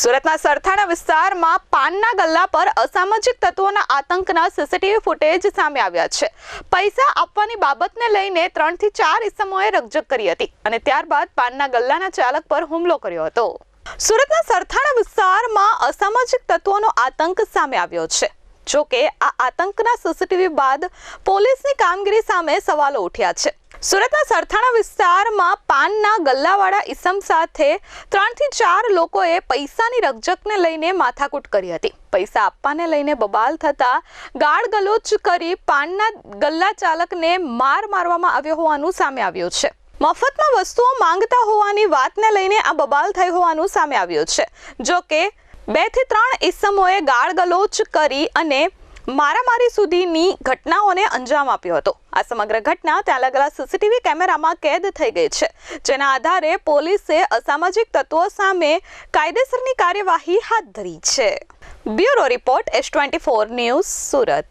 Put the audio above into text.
સુરતના સરથાણા વિસ્તારમાં પાનના ગલ્લા પર અસામાજિક તત્વોના આતંકના સીસીટીવી ફૂટેજ સામે આવ્યા છે. પૈસા આપવાની બાબતને લઈને ત્રણથી ચાર ઇસમોએ રકજક કરી હતી અને ત્યારબાદ પાનના ગલ્લાના ચાલક પર હુમલો કર્યો હતો. સુરતના સરથાણા વિસ્તારમાં અસામાજિક તત્વોનો આતંક સામે આવ્યો છે. જો કે આ આતંકના સીસીટીવી બાદ પોલીસની કામગીરી સામે સવાલો ઉઠ્યા છે. સુરતના સરથાણા વિસ્તારમાં પાનના ગલ્લાવાળા ઈસમ સાથે ત્રણથી ચાર લોકોએ પૈસાની રકઝકને લઈને માથાકૂટ કરી હતી. પૈસા આપવાને લઈને બબાલ થતા ગાળ ગલોચ કરી પાનના ગલ્લા ચાલકને માર મારવામાં આવ્યો હોવાનું સામે આવ્યું છે. મફતમાં વસ્તુઓ માંગતા હોવાની વાતને લઈને આ બબાલ થઈ હોવાનું સામે આવ્યું છે. જો કે બેથી ત્રણ ઈસમોએ ગાળ ગલોચ કરી અને મારામારી સુધીની ઘટનાઓને અંજામ આપ્યો હતો. આ સમગ્ર ઘટના ત્યાં લાગેલા સીસીટીવી કેમેરામાં કેદ થઈ ગઈ છે. જેના આધારે પોલીસે અસામાજિક તત્વો સામે કાયદેસરની કાર્યવાહી હાથ ધરી છે. Bureau report S twenty four news Surat.